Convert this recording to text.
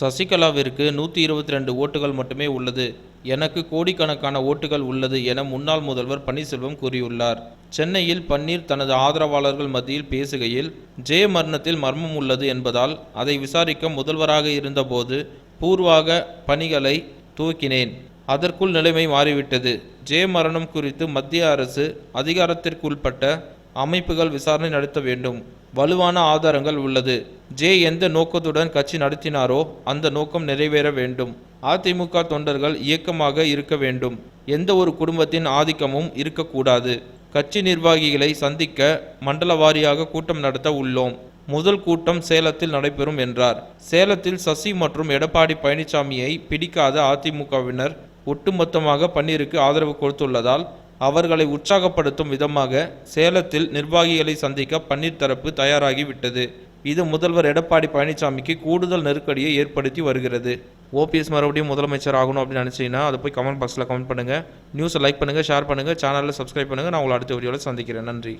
சசிகலாவிற்கு நூற்றி இருபத்தி ரெண்டு ஓட்டுகள் மட்டுமே உள்ளது. எனக்கு கோடிக்கணக்கான ஓட்டுகள் உள்ளது என முன்னாள் முதல்வர் பன்னீர்செல்வம் கூறியுள்ளார். சென்னையில் பன்னீர் தனது ஆதரவாளர்கள் மத்தியில் பேசுகையில் ஜெய மரணத்தில் மர்மம் உள்ளது என்பதால் அதை விசாரிக்க முதல்வராக இருந்தபோது பூர்வாக பணிகளை துவக்கினேன். அதற்குள் நிலைமை மாறிவிட்டது. ஜெய மரணம் குறித்து மத்திய அரசு அதிகாரத்திற்குட்பட்ட அமைப்புகள் விசாரணை நடத்த வேண்டும். வலுவான ஆதாரங்கள் உள்ளது. ஜே எந்த நோக்கத்துடன் கட்சி நடத்தினாரோ அந்த நோக்கம் நிறைவேற வேண்டும். அதிமுக தொண்டர்கள் இயக்கமாக இருக்க வேண்டும். எந்த ஒரு குடும்பத்தின் ஆதிக்கமும் இருக்கக்கூடாது. கட்சி நிர்வாகிகளை சந்திக்க மண்டல வாரியாக கூட்டம் நடத்த உள்ளோம். முதல் கூட்டம் சேலத்தில் நடைபெறும் என்றார். சேலத்தில் சசி மற்றும் எடப்பாடி பழனிசாமியை பிடிக்காத அதிமுகவினர் ஒட்டுமொத்தமாக பன்னீருக்கு ஆதரவு கொடுத்துள்ளதால் அவர்களை உற்சாகப்படுத்தும் விதமாக சேலத்தில் நிர்வாகிகளை சந்திக்க பன்னீர் தரப்பு தயாராகி விட்டது இது முதல்வர் எடப்பாடி பழனிசாமிக்கு கூடுதல் நெருக்கடியை ஏற்படுத்தி வருகிறது. ஓபிஎஸ் மறுபடியும் முதலமைச்சர் ஆகணும் அப்படின்னு நினச்சிங்கன்னா அதை போய் கமெண்ட் பாக்ஸில் கமெண்ட் பண்ணுங்கள் நியூஸை லைக் பண்ணுங்கள் ஷேர் பண்ணுங்கள் சேனலில் சப்ஸ்கிரைப் பண்ணுங்கள் நான் உங்களை அடுத்த வீடியோவில் சந்திக்கிறேன். நன்றி.